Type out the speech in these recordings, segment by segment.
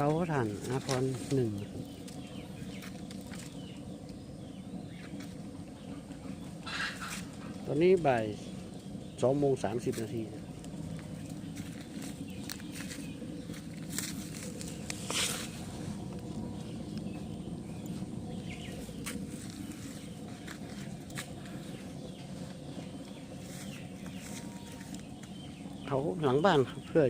เตาถ่านอาพรหนึ่งตอนนี้บ่ายสองโมงสามสิบนาทีเขาหลังบ้านเพื่อ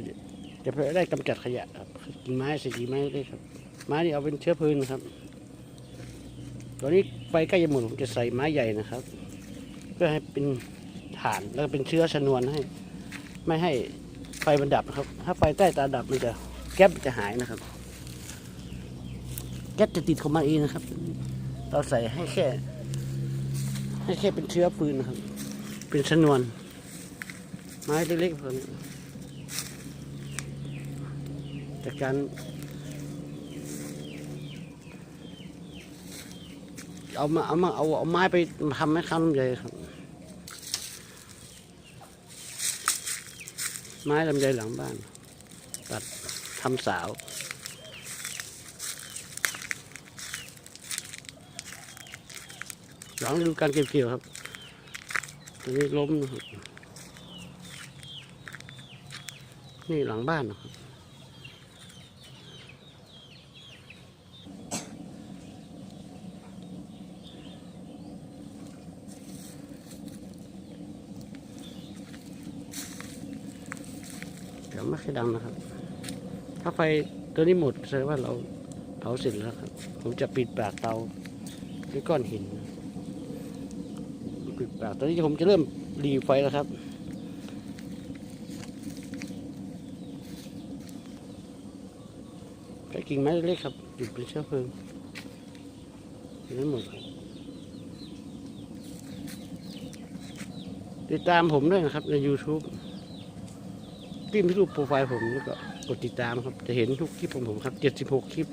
จะเพื่อได้กำจัดขยะครับกิ่งไม้ส่กิ่งไม้ได้ครับ ไม้นี่เอาเป็นเชื้อเพลิงนะครับ ตอนนี้ไฟใกล้จะหมดผมจะใส่ไม้ใหญ่นะครับ เพื่อให้เป็นฐานแล้วก็เป็นเชื้อชนวนให้ ไม่ให้ไฟมันดับนะครับ ถ้าไฟใต้ตาดับมันจะแก๊สจะหายนะครับ แก๊สจะติดเข้ามาเองนะครับ เราใส่ให้แค่ ให้แค่เป็นเชื้อฟืนนะครับ เป็นชนวน ไม้เล็กๆพวกนี้ จากการเอามาเอามาเอาเอาไม้ไปทำให้ข้าวลำไยครับ ไม้ลำไยหลังบ้าน ตัดทำสาวหลังดูการเก็บเกี่ยวครับตัวนี้ล้มนะครับนี่หลังบ้านนะครับ เดี๋ยวไม่ค่อยดังนะครับ ถ้าไฟตัวนี้หมดแสดงว่าเราเผาเสร็จแล้วครับ ผมจะปิดปากเตาด้วยก้อนหินปิดปากตอนนี้ผมจะเริ่มรีไฟแล้วครับใช้กิ่งไม้เล็กครับจุดเป็นเชื้อเพลิงนั้นหมดติดตามผมด้วยนะครับใน YouTube พิมพ์ที่รูปโปรไฟล์ผมแล้วก็กดติดตามครับ จะเห็นทุกคลิปของผมครับ 76 คลิป